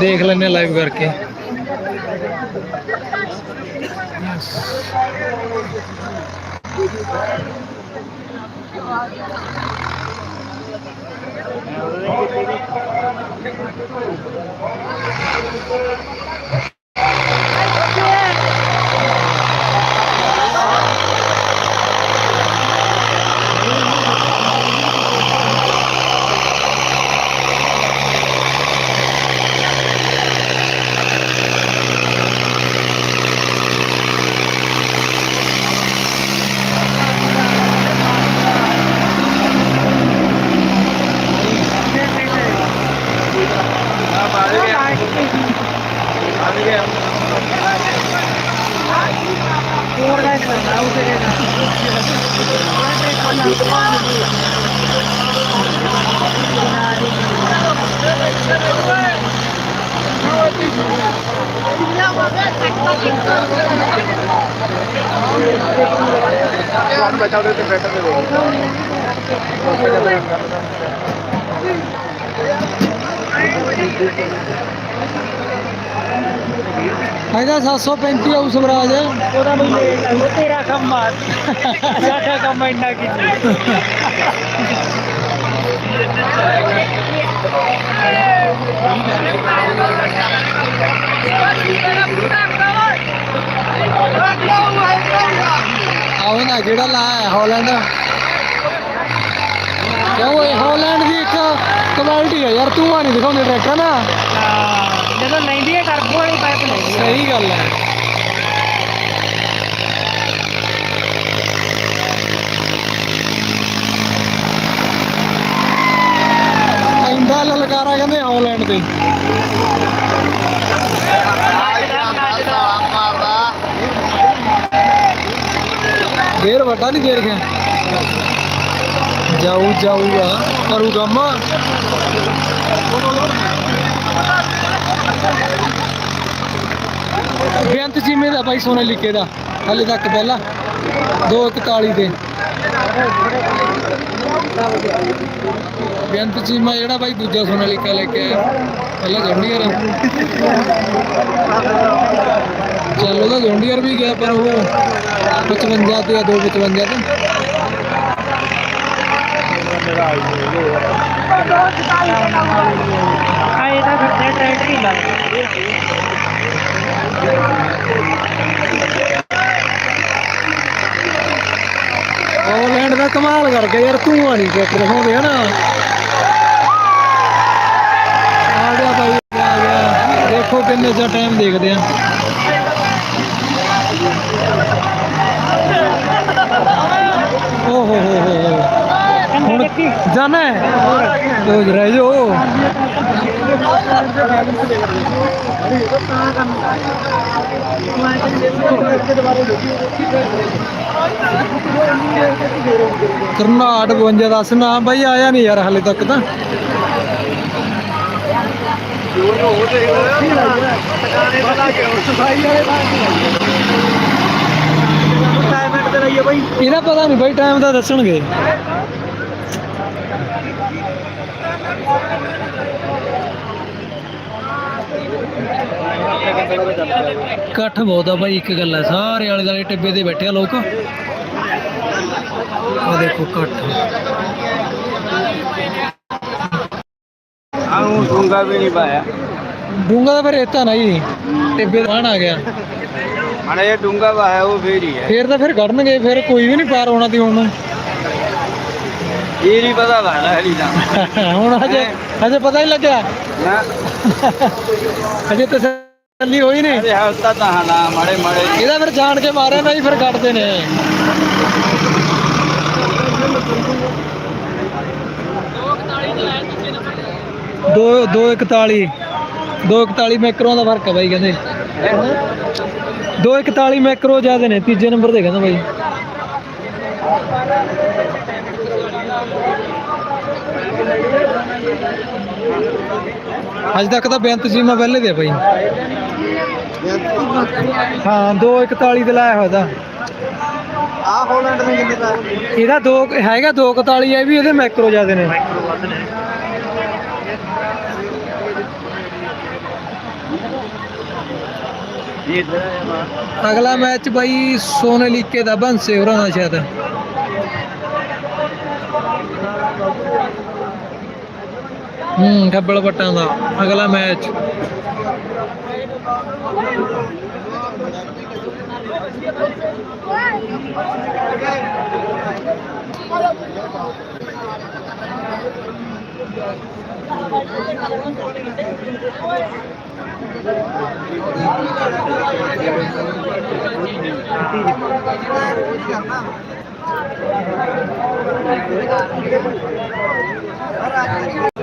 ਦੇਖ ਲੈਂਦੇ ਲਾਈਵ ਕਰਕੇ। बचाव देते बैठक में ਇਹਦਾ 735 ਆਉ ਸਵਰਾਜ ਉਹਦਾ ਬਈ ਉਹ ਤੇਰਾ ਕੰਮ ਆ। ਸਾਡਾ ਕੰਮ ਇੰਨਾ ਕੀ ਆਹ ਨਾ ਜਿਹੜਾ ਲਾਇਆ ਹਾਲੈਂਡ। ਕਿਉਂ ਇਹ ਹਾਲੈਂਡ ਦੀ ਇੱਕ ਕੁਆਲਿਟੀ ਹੈ ਯਾਰ ਤੂੰ ਆ ਨਹੀਂ ਦਿਖਾਉਂਦੇ ਟਰੈਕਟਰ ਨਾ। ਜਦੋਂ ਲੈਂਦੀ ਹੈ ਕਰਬੋ ਵਾਲੀ ਪਾਈਪ ਲੈਂਦੀ ਹੈ ਸਹੀ ਗੱਲ ਹੈ ਇੰਦਾ ਲਲਕਾਰਾ ਕਹਿੰਦੇ ਹਾਲੈਂਡ ਤੇ। ਫੇਰ ਵੱਡਾ ਨਹੀਂ ਦੇ ਰਿਹਾ ਜਾਊ ਜਾਊਗਾ ਕਰੂ ਕੰਮ ਬੇਅੰਤ ਚੀਮੇ ਦਾ ਬਾਈ ਸੋਨੇ ਲਿਖੇ ਦਾ, ਹਾਲੇ ਤੱਕ ਪਹਿਲਾ 241 ਤੇ। ਬੇਅੰਤ ਚੀਮਾ ਜਿਹੜਾ ਬਾਈ ਦੂਜਾ ਸੋਨਾ ਲਿਖਾ ਲੈ ਕੇ ਆਇਆ, ਪਹਿਲਾ ਜੌਂਡੀਅਰ। ਚੱਲ ਉਹਦਾ ਜੌਂਡੀਅਰ ਵੀ ਗਿਆ, ਪਰ ਉਹ 55 ਤੇ ਆ 255 ਤੇ। ਆ ਇਹਦਾ ਖਰਚਾ ਟਰੈਕਟਰ ਹੀ ਲੱਗਦਾ ਆਨਲਾਈਨ ਦਾ ਕਮਾਲ ਕਰ ਗਿਆ ਯਾਰ ਤੂੰ ਆ ਨਹੀਂ ਟਰੈਕਟਰ ਦਿਖਾਉਂਦੇ ਹਨਾ ਆ ਗਿਆ ਭਾਈ ਆ ਗਿਆ। ਦੇਖੋ ਕਿੰਨੇ ਦਾ ਟਾਈਮ ਦੇਖਦੇ ਆ ਓ ਹੋ ਹੋ ਹੋ ਜਾਣਾ ਹੈ? ਉਹ ਰਹਿ ਜੋ ਕਰਨਾਟ 52 ਦੱਸ ਨਾ ਬਾਈ ਆਇਆ ਨਹੀਂ ਯਾਰ ਹਲੇ ਤੱਕ ਤਾਂ। ਬਈ। ਇਹਦਾ ਪਤਾ ਨਹੀਂ ਬਾਈ ਟਾਈਮ ਦਾ ਦੱਸਣਗੇ। ਇਕੱਠ ਬਹੁਤ ਆ ਬਾਈ ਇੱਕ ਗੱਲ ਹੈ ਸਾਰੇ ਆਲੇ ਦੁਆਲੇ ਟਿੱਬੇ ਤੇ ਬੈਠੇ ਆ ਲੋਕ। ਆ ਦੇਖੋ ਇਕੱਠ। ਆਉਂ ਡੂੰਗਾ ਵੀ ਨਹੀਂ ਪਾਇਆ। ਡੂੰਗਾ ਤਾਂ ਫਿਰ ਰੇਤਾ ਨਾ ਜੀ ਟਿੱਬੇ ਬਾਣ ਆ ਗਿਆ। ਮਾੜਾ ਜਿਹਾ ਡੂੰਗਾ ਪਾਇਆ ਉਹ ਫੇਰ ਹੀ ਹੈ। ਫੇਰ ਤਾਂ ਫਿਰ ਕੱਢਣਗੇ ਫਿਰ ਕੋਈ ਵੀ ਨਹੀਂ ਪਾਰ ਹੋਣਾ ਦੀ ਹੁਣ। ਇਹ ਨਹੀਂ ਪਤਾ ਲੱਗਦਾ ਹਲੀ ਤਾਂ ਹੁਣ ਹਜੇ ਹਜੇ ਪਤਾ ਹੀ ਲੱਗਿਆ। ਨਾ। ਹਜੇ ਤਸੱਲੀ ਹੋਈ ਨਹੀਂ? ਅਰੇ ਹਸਤਾ ਤਾਂ ਹਾਂ ਨਾ ਮਾੜੇ ਮਾੜੇ। ਇਹਦਾ ਫਿਰ ਜਾਣ ਕੇ ਮਾਰਿਆ ਨਹੀਂ ਫਿਰ ਕੱਢਦੇ ਨੇ। ਦੋ 241 241 ਮੈਕਰੋ ਦਾ ਫ਼ਰਕ ਹੈ ਬਾਈ ਕਹਿੰਦੇ। 241 ਮੈਕਰੋ ਜ਼ਿਆਦਾ ਨੇ ਤੀਜੇ ਨੰਬਰ ਤੇ ਕਹਿੰਦਾ ਬਾਈ। ਅੱਜ ਤੱਕ ਤਾਂ ਬੇਅੰਤ ਸੀਮਾ ਪਹਿਲੇ ਦੇ ਬਾਈ। ਹਾਂ 241 ਤੇ ਲਾਇਆ ਹੋਇਆ ਦਾ ਆ ਹੋਲੈਂਡ ਨੇ ਕਿੰਨੇ ਦਾ ਇਹਦਾ ਦੋ ਹੈਗਾ 241 ਹੈ ਵੀ ਇਹਦੇ ਮੈਕਰੋ ਜ਼ਿਆਦੇ ਨੇ। ਅਗਲਾ ਮੈਚ ਬਾਈ ਸੋਨਾਲੀਕੇ ਦਾ ਬੰਸੇ ਹੋਰਾਂ ਦਾ ਸ਼ਾਇਦ। ਹੂੰ ਡੱਬਲ ਪੱਟਾਂ ਦਾ ਅਗਲਾ ਮੈਚ।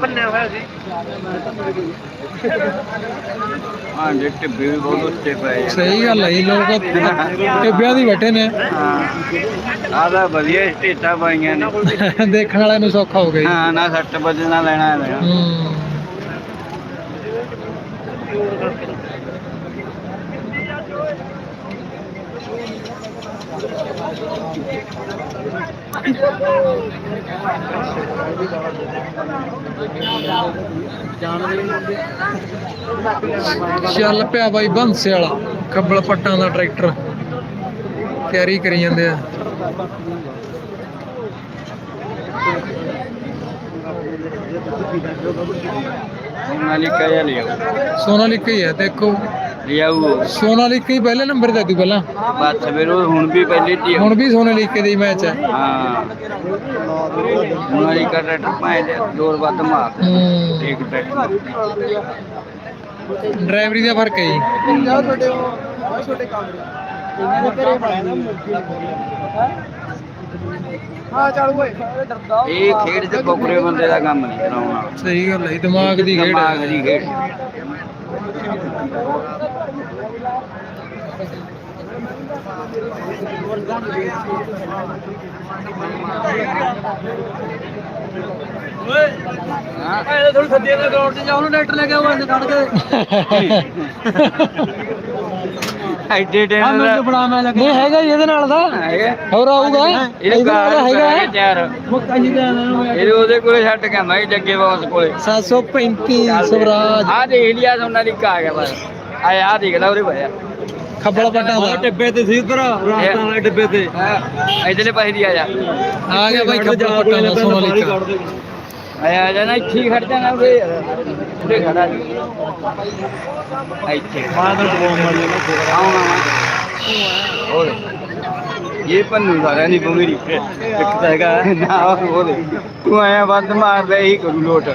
ਪੰਨਿਆ ਹੋਇਆ ਸੀ। ਹਾਂ ਜੇ ਟਿੱਬੇ ਵੀ ਬਹੁਤ ਪਏ ਆ। ਸਹੀ ਗੱਲ ਹੈ ਜੀ ਲੋਕ ਟਿੱਬਿਆਂ ਦੀ ਬੈਠੇ ਨੇ। ਹਾਂ। ਆਹ ਤਾਂ ਵਧੀਆ ਸਟੇਟਾਂ ਪਾਈਆਂ ਨੇ। ਦੇਖਣ ਵਾਲਿਆਂ ਨੂੰ ਸੌਖਾ ਹੋ ਗਿਆ ਜੀ। ਹਾਂ ਨਾ ਸੱਟ ਵੱਜਣਾ ਲੈਣਾ ਲੈਣਾ। ਹੂੰ। ਚੱਲ ਪਿਆ ਬਾਈ ਬੰਸੇ ਵਾਲਾ ਖੱਬਲ ਪੱਟਾਂ ਦਾ ਟਰੈਕਟਰ। ਤਿਆਰੀ ਕਰੀ ਜਾਂਦੇ ਆ। ਸੋਨਾਲੀਕਾ ਜਿਹਾ ਲਿਆ ਸੋਨਾਲੀਕਾ ਹੀ ਹੈ ਦੇਖੋ। ਲਿਆਊ ਸੋਨਾਲੀਕਾ ਹੀ ਪਹਿਲੇ ਨੰਬਰ ਤੇ ਸੀ ਪਹਿਲਾਂ। ਬਸ ਫਿਰ ਉਹ ਹੁਣ ਵੀ ਪਹਿਲੇ ਤੀ ਹੁਣ ਵੀ ਸੋਨਾਲੀਕਾ ਦਾ ਮੈਚ ਹੈ। ਹਾਂ ਸੋਨਾਲੀਕਾ ਟਰੈਕਟਰ ਪਾਏ ਦੇ ਜ਼ੋਰ ਵੱਧ ਮਾਰ। ਇੱਕ ਟਰੈਕਟਰ ਡਰਾਈਵਰੀ ਦਾ ਫ਼ਰਕ ਹੈ ਜੀ। ਹਾਂ ਚੱਲ ਓਏ ਇਹ ਖੇਡ ਚ ਕੋਕਰੇ ਬੰਦੇ ਦਾ ਕੰਮ ਨਹੀਂ ਕਰਾਉਣਾ। ਸਹੀ ਗੱਲ ਹੈ ਦਿਮਾਗ ਦੀ ਖੇਡ ਦਿਮਾਗ ਦੀ ਖੇਡ। ਹਾਂ ਇਹ ਥੋੜੀ ਸੱਜੇ ਦੇ ਗਰਾਊਂਡ 'ਚ ਜਾ ਉਹਨੂੰ ਟਰੈਕਟਰ ਲੈ ਕੇ ਆਵਾਂ ਕੱਢ ਕੇ। ਐਡੇ ਆ ਟਾਈਮ ਮੈਨੂੰ ਦਾ ਬਣਾ ਮੈਂ ਲੱਗੇ ਨਹੀਂ ਹੈਗਾ ਜੀ ਇਹਦੇ ਨਾਲ ਦਾ। ਹੈਗਾ। ਹੋਰ ਆਊਗਾ? ਇਹਦੇ ਇਹਦੇ ਨਾਲ ਕਾਰ ਹੈਗਾ। ਹੈਗਾ ਤਿਆਰ। ਮੁੱਕਾ ਜੀ ਦਾ ਨਾ ਇਹਦੇ ਉਹਦੇ ਕੋਲੇ ਛੱਡ ਕੇ ਮੈਂ ਜੱਗੇ ਬਾਸ ਕੋਲੇ। 735 ਸਵਰਾਜ। ਆ ਦੇਖ ਲਿਆ ਸੋਨਾ ਦੀ ਆ ਗਿਆ ਬਸ। ਆ ਆ ਦੇਖ ਲੈ ਉਹਦੇ ਭਾਇਆ ਖੱਬਲ ਪੱਟਾਂ ਦਾ। ਡੱਬੇ ਤੇ ਸੀ ਉਧਰ ਰਾਜਸਥਾਨ ਵਾਲੇ ਡੱਬੇ ਤੇ। ਇਧਰਲੇ ਪਾਸੇ ਦੀ ਆ ਜਾ। ਆ ਗਿਆ ਬਾਈ ਖੱਬਲ ਪੱਟਾਂ ਦਾ ਸੋਨਾਲੀਕਾ ਆਇਆ ਆ ਜਾ ਨਾ ਇੱਥੇ ਹੀ ਖੜ ਜਾਣਾ ਯਾਰ ਉਹਦੇ ਖੜਾ ਇੱਥੇ। ਵਿੱਚ ਬੋਮ ਮਾਰ ਲੈਣਾ ਆਉਣਾ ਹੋਰ ਇਹ ਪੰਨੂ ਸਾਰਿਆਂ ਦੀ ਬੰਗਰੀ ਇੱਕ ਤਾਂ ਹੈਗਾ। ਨਾ ਉਹਦੇ ਤੂੰ ਆਇਆ ਵੱਧ ਮਾਰਦਾ ਇਹੀ ਕਰੂ ਲੋਟ।